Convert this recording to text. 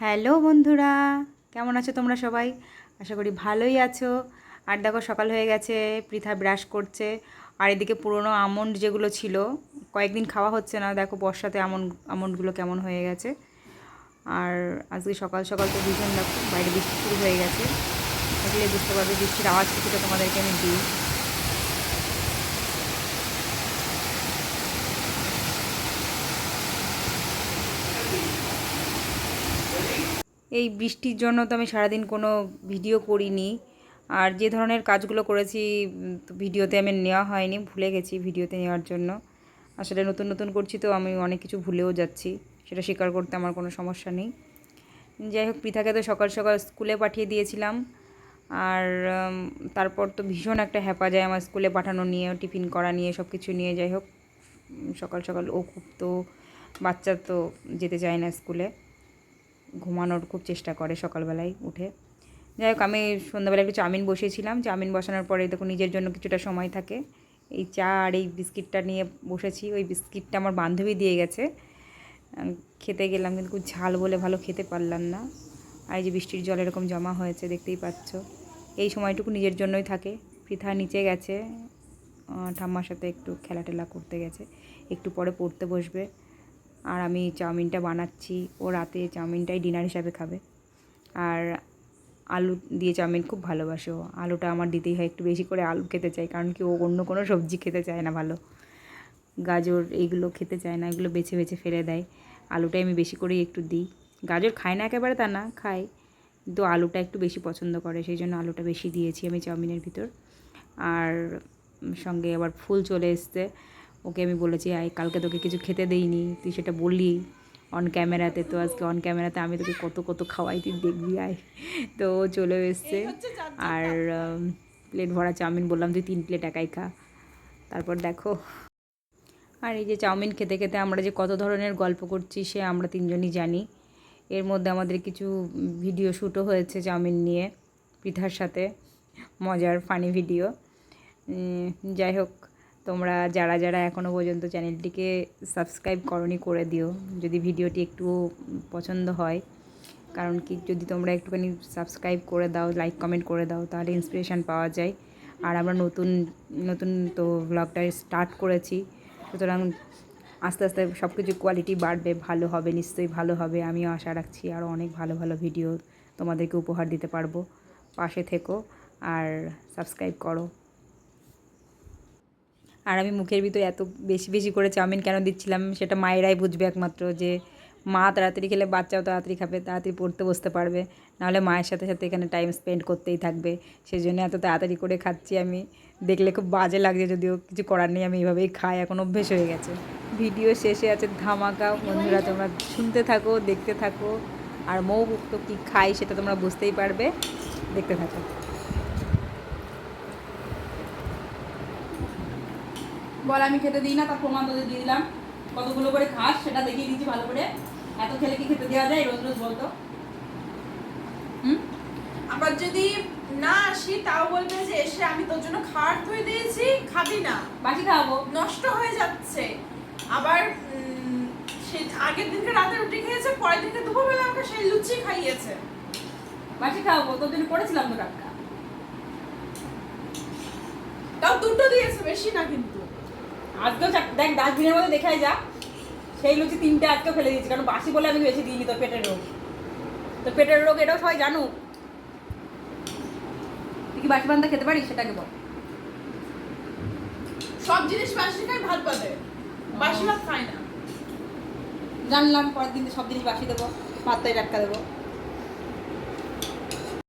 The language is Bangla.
হ্যালো বন্ধুরা, কেমন আছো তোমরা সবাই? আশা করি ভালোই আছো। আর দেখো, সকাল হয়ে গেছে, পৃথা ব্রাশ করছে। আর এদিকে পুরনো আমন্ড যেগুলো ছিল, কয়েকদিন খাওয়া হচ্ছে না। দেখো, বর্ষাতে আমন্ড, আমন্ডগুলো কেমন হয়ে গেছে। আর আজকে সকাল সকাল তো ভীষণ দেখো, বাইরে বৃষ্টি শুরু হয়ে গেছে। থাকলে বুঝতে পারবে বৃষ্টির আওয়াজ কিছুটা তোমাদেরকে আমি দিই। এই বৃষ্টির জন্য তো আমি সারাদিন কোনো ভিডিও করিনি। আর যে ধরনের কাজগুলো করেছি ভিডিওতে আমি নেওয়া হয়নি, ভুলে গেছি ভিডিওতে নেওয়ার জন্য। আসলে নতুন নতুন করছি তো আমি অনেক কিছু ভুলেও যাচ্ছি, সেটা স্বীকার করতে আমার কোনো সমস্যা নেই। যাই হোক, পৃথাকে তো সকাল সকাল স্কুলে পাঠিয়ে দিয়েছিলাম। আর তারপর তো ভীষণ একটা হ্যাপা যায় আমার স্কুলে পাঠানো নিয়ে, টিফিন করা নিয়ে সব কিছু নিয়ে, যাই হোক। সকাল সকাল ও খুব তো, বাচ্চা তো যেতে চায় না স্কুলে। ঘুমানোর খুব চেষ্টা করে সকালবেলায় উঠে। যাই হোক, আমি সন্ধ্যাবেলা একটু চাউমিন বসিয়েছিলাম। চাউমিন বসানোর পরে দেখো নিজের জন্য কিছুটা সময় থাকে। এই চা আর এই বিস্কিটটা নিয়ে বসেছি। ওই বিস্কিটটা আমার বান্ধবী দিয়ে গেছে। খেতে গেলাম, কিন্তু খুব ঝাল বলে ভালো খেতে পারলাম না। আর এই যে বৃষ্টির জল এরকম জমা হয়েছে, দেখতেই পাচ্ছ। এই সময়টুকু নিজের জন্যই থাকে। পৃথা নিচে গেছে। ঠাম্মার সাথে একটু খেলা টেলা করতে গেছে। একটু পরে পড়তে বসবে। আর আমি চাউমিনটা বানাচ্ছি। ও রাতে চাউমিনটাই ডিনার হিসাবে খাবে। আর আলু দিয়ে চাউমিন খুব ভালোবাসে ও। আলুটা আমার দিতেই হয়, একটু বেশি করে আলু খেতে চাই, কারণ কি ও অন্য কোনো সবজি খেতে চায় না ভালো। গাজর এইগুলো খেতে চায় না, এগুলো বেছে বেছে ফেলে দেয়। আলুটাই আমি বেশি করেই একটু দিই। গাজর খায় না একেবারে তা না, খায়। কিন্তু আলুটা একটু বেশি পছন্দ করে, সেই জন্য আলুটা বেশি দিয়েছি আমি চাউমিনের ভিতর। আর সঙ্গে আবার ফুল চলে এসছে। ওকে আমি বলেছি আয় কালকে তোকে কিছু খেতে দেইনি তুই সেটা বললি অন ক্যামেরাতে তো আজকে অন ক্যামেরাতে আমি তোকে কত কত খাওয়াই তুই দেখবি আয়। তো ও চলে এসছে। আর প্লেট ভরা চাউমিন বললাম তুই তিন প্লেট একাই খা। তারপর দেখো আর এই যে চাউমিন খেতে খেতে আমরা যে কত ধরনের গল্প করছি সে আমরা তিনজনই জানি। এর মধ্যে আমাদের কিছু ভিডিও শ্যুটও হয়েছে চাউমিন নিয়ে পৃথার সাথে। মজার ফানি ভিডিও যাই হোক তোমরা যারা যারা এখনও পর্যন্ত চ্যানেলটিকে সাবস্ক্রাইব করনি, করে দিও। যদি ভিডিওটি একটু পছন্দ হয়, কারণ কি যদি তোমরা একটুখানি সাবস্ক্রাইব করে দাও, লাইক, কমেন্ট করে দাও, তাহলে ইন্সপিরেশান পাওয়া যায়। আর আমরা নতুন নতুন তো ব্লগটা স্টার্ট করেছি, সুতরাং আস্তে আস্তে সব কিছু কোয়ালিটি বাড়বে, ভালো হবে, নিশ্চয়ই ভালো হবে। আমিও আশা রাখছি আরও অনেক ভালো ভালো ভিডিও তোমাদেরকে উপহার দিতে পারব। পাশে থেকো আর সাবস্ক্রাইব করো। আর আমি মুখের ভিতরে এত বেশি বেশি করে চাউমিন কেন দিচ্ছিলাম সেটা মায়েরাই বুঝবে একমাত্র যে মা তাড়াতাড়ি খেলে বাচ্চাও তাড়াতাড়ি খাবে, তাড়াতাড়ি পড়তে বসতে পারবে। নাহলে মায়ের সাথে সাথে এখানে টাইম স্পেন্ড করতেই থাকবে। সেই জন্য এত তাড়াতাড়ি করে খাচ্ছি আমি। দেখলে খুব বাজে লাগছে যদিও কিছু করার নেই, আমি এইভাবেই খাই, এখন অভ্যেস হয়ে গেছে। ভিডিও শেষে আছে ধামাকা। বন্ধুরা, তোমরা শুনতে থাকো, দেখতে থাকো। আর মৌ তো কী খাই সেটা তোমরা বুঝতেই পারবে। দেখতে থাকো। বল আমি খেতে দিই না তার প্রমাণ তোদের দিয়ে দিলাম। কতগুলো করে খাস সেটা দেখিয়ে দিচ্ছি ভালো করে। এত খেলে কি খেতে দেওয়া যায়? রোজ রোজ বলতো। হুম? আবার যদি না আসি তাও বলবে যে এসে আমি তোর জন্য খাবার ধুয়ে দিয়েছি খাবি না। বাকি খাওয়াবো। নষ্ট হয়ে যাচ্ছে। আবার সে আগের দিনকে রাতে রুটি খেয়েছে পরের দিনকে দুপুরবেলা আমাকে সেই লুচি খাইয়েছে। বাকি খাওয়াবো তোর জন্য করেছিলাম তো টাটকা। তাও দুটো দিয়েছে বেশি না কিন্তু। আজকেও দেখ ডাস্টবিনের মধ্যে দেখাই যা। সেই লুচি তিনটে আজকেও ফেলে দিয়েছি কারণ বাসি বলে আমি বেশি দিইনি তোর পেটের রোগ। তোর পেটের রোগ এটাও সবাই জানুক। তুই কি বাসি পান্তা খেতে পারিস? সেটাকে বল। সব জিনিস বাসি খাই ভাত বাদে। বাসি ভাত খাই না। জানলাম পরের দিন সব জিনিস বাসি দেবো। ভাতটাই টাটকা দেবো।